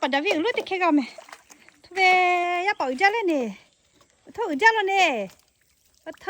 ปัดวิ่งลูกติแค่กันไหมทุเรียปอกจ้าเลยเนี่ยทุจ้าเลยเนี่ยเ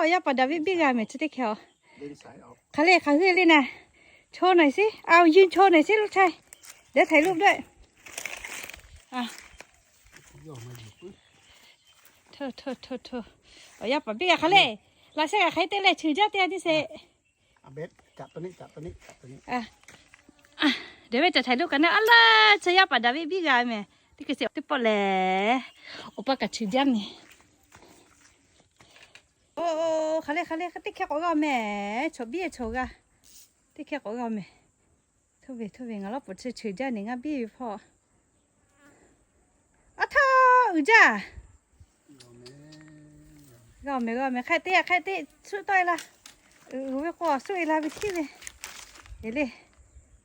อยาปอดวิ่งบิ๊กไหมชุดติแค่เขาเลยขาเฮ้ยเลยนะโชว์หน่อยสิเอายืนโชว์หน่อยสิลูกชายเดี๋ยวถ่ายรูปด้วยอะเธอเธอเธอเธอเอยาปอดบิ๊กัเขาเลยเราใช้กับใครเต้นเลยชื่อเจ้าเตี้ยที่เซ่เบ็ดจับตัวนี้จับตัวนี้จับตัวนี้อะอะ เดี๋ยวไปจะถ่ายรูปกันนะอัลล่ะจะอย่าปะดาวิพี่กับแม่ที่ก็เสียที่ปอแหล่โอปะกับชื่อเจ้านี่โอ้โอ้ขาเล่ขาเล่ขาติ๊กแค่ก็แม่ชอบบี้ชอบกะติ๊กแค่ก็แม่ทุเวทุเวงั้นเราปวดชื่อชื่อจ้านี่งั้นบี้พออะเธออือจ้าก็ไม่ก็ไม่ใครเตี้ยใครเตี้ยสู้ต่อยละเออเว้ยก็สู้อีลาไปที่เลยเดี๋ยวเลยงั้นบีกาเว้ยโอ้ขาคือรอเลยอะขาไอ้หมาเตี้ยก็แหล่ใครใครเลยแปะแปะอาเกละเอือละโอเคพี่เอ็กซ์ขาเล่นเนี่ยโชว์หน่อยสิอ๋อจะแพ้เลย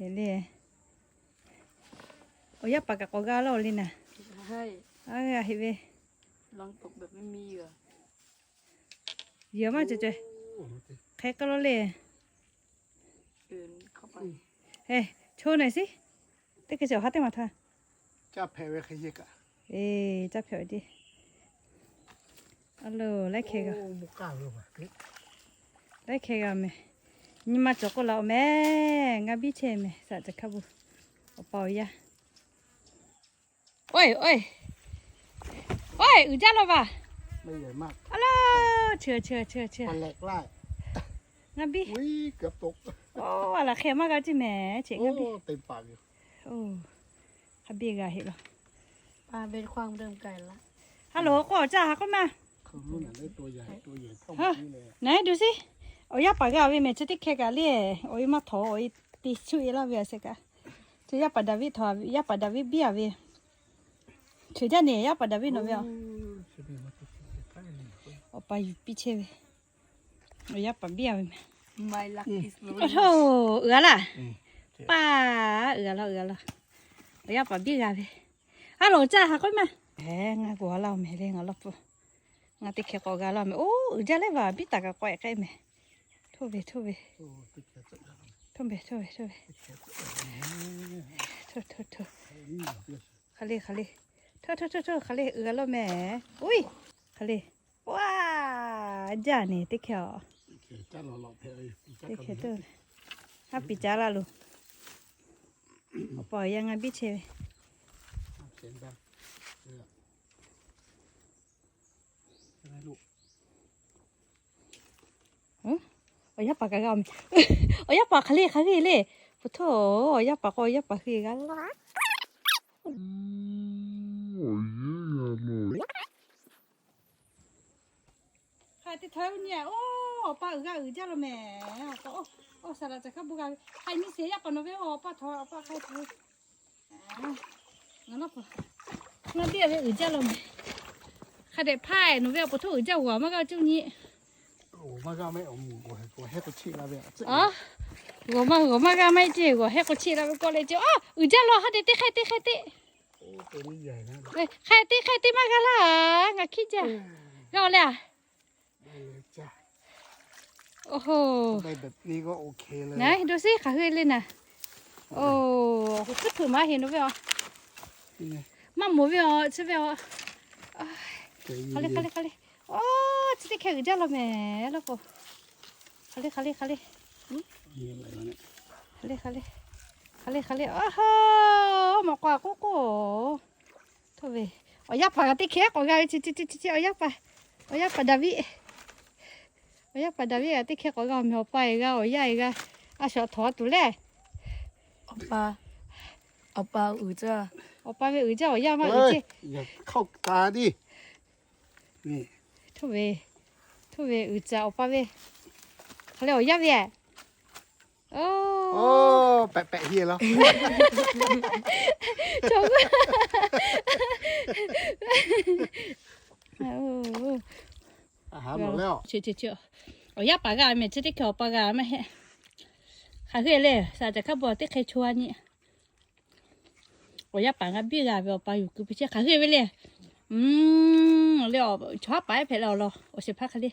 ขาเลยเดี๋ยวเลยโอ้ยปากกากกาเราเลยนะใช่เอ้ยเฮ้ยลองตกแบบไม่มีเหยื่อเยอะมากจ้ะจ้ะโอ้โหเต้ใครก็รอเลยเดินเข้าไป เฮ้ยโชว์หน่อยสิเต้กระเจียวฮัตเต้มาท่าจะแพ้ไว้ใครเยกอะเอ้จับเผียวดิอัลโหลไล่เคกะโอ้มุกก้าวเลยว่ะเฮ้ยไล่เคกะแม่นี่มาจอกก็เราแม่งาบิเชแม่สัจจะขับบุโอปอยาโอ้ยโอ้ยโอ้ยอือจ้าหรอปะไม่ใหญ่มากอัลโหลเชื่อเชื่อเชื่อเชื่อมันแหลกไล่งาบิอุ้ยเกือบตกโอ้อะไรเคมากะจิแม่เฉงโอ้งาบิเต็มปากอยู่โอ้ฮับบีกะเห็นปะปลาเป็นความเดิมไก่ละฮัลโหลก็จ้าก็มาเขารุ่นนั้นได้ตัวใหญ่ตัวใหญ่เท่าเมื่อกี้เลยไหนดูสิโอ้ยปากกาวิเมจะติแค่กะเล่โอ้ยมาถอโอ้ยตีช่วยละเวียสิกะจะยาปาดาวิถอยาปาดาวิเบียเวียช่วยจาเนี่ยยาปาดาวิโนเวียโอ้ใช่ไหมมันจะติดไปเลยโอ้ไปปีเชเวโอ้ยปาเบียเวีไม่ลักอิสโลโอ้โหเอือละอืมป้าเอือละเอือละโอ้ยปาเบียเวีฮัลโหลจ้าฮะก็มาเฮ้งากัวเราไม่เล่งอะลบงาติแค่กอกาเราไม่โอ้จ้าเลยว่าบิตากะก้อยใกล้ไหมทุเวทุเวโอ้ติดแค่จะได้ทุเวทุเวทุเวติดแค่จะได้ทุทุทุนี่เดี๋ยวขาเลขาเลเธอเธอเธอเธอขาเลเอือแล้วแม่ อุ้ยขาเลว้าจ้านี่ติ๊กเขียวโอเคจ้าเราเราแพ้เลยจ้าติ๊กก็เขียวดีตัวฮับปีจ้าละลูเอาปล่อยยังไงบิเช เสียงดังเออยังไงลูก โอ้ยปากกากามโอ้ยปากขาเลขาเลเลยพุทโธโอ้ยปากโอ้ยปากคือกันละใครติดเธอเนี่ยโอ้ป้าอือก้าอือจ้าละแม่โอ้โอ้สารจะขับบุกาใครมีเสียยาปนโนเวโอป้าทอป้าใครทองั้นเรางั้นเดี๋ยวไปอื่นเจ้าลงข้าได้พายหนูเวลปะทุอื่นเจ้าหัวมาก็จุนี้ โอ้มาก็ไม่เอาหมูกูให้กูให้ตัวชี้แล้วเนี่ยอ๋อหัวมาหัวมาก็ไม่เจ๊หัวให้คนชี้แล้วก็เลยเจ้าอ๋ออื่นเจ้าลอข้าได้ตีใครตีใครตีโอ้ตัวนี้ใหญ่นะเฮ้ยใครตีใครตีมากันล่ะงั้นคิดจ้ะก็เลยได้เลยจ้าโอ้โหได้แบบนี้ก็โอเคเลยไหนดูสิขาเฮ้ยเลยนะโอ้ก็ถือมาเห็นหนูเลนี่ไงมาเวลใช่เลใจเย็เขาเลยขาเลยขาเลยโอ้จะได้แค่อื่นเจ้าละแม่แล้วก็เขาเลยเขาเลยเขาเลยๆมีอะไรวะเนี่ย Kali kali. Kali kali. Aha, mau kau aku ko. Tu be. Oh ya pa ti ke ko ga ti ti ti ti oh ya pa. Oh ya pa Davi. Oh ya pa Davi ti ke ko ga me pa ga oh ya ga. A sho tho tu le. เอาปลาเอาอือจ้า Oh pa be u ja oh ya ma เฮ้ เวอืจะอป้าเวเขาเรียายับเวโอ้โอ้แปะแปะเฮียแล้วชมอาหารหมดแล้วเชื่อเชื่อเชื่อเอายับปากกาเมื่อที่เขาปากกาไม่เห็นขาเคยเลยสาจะข้าบอกที่ใครชวนนี่โอ้ยปากกับบี้กาเบลปาอยู่คือพี่เชื่อขาเคยไปเลย 嗯，了，全白配了了，我是怕看的，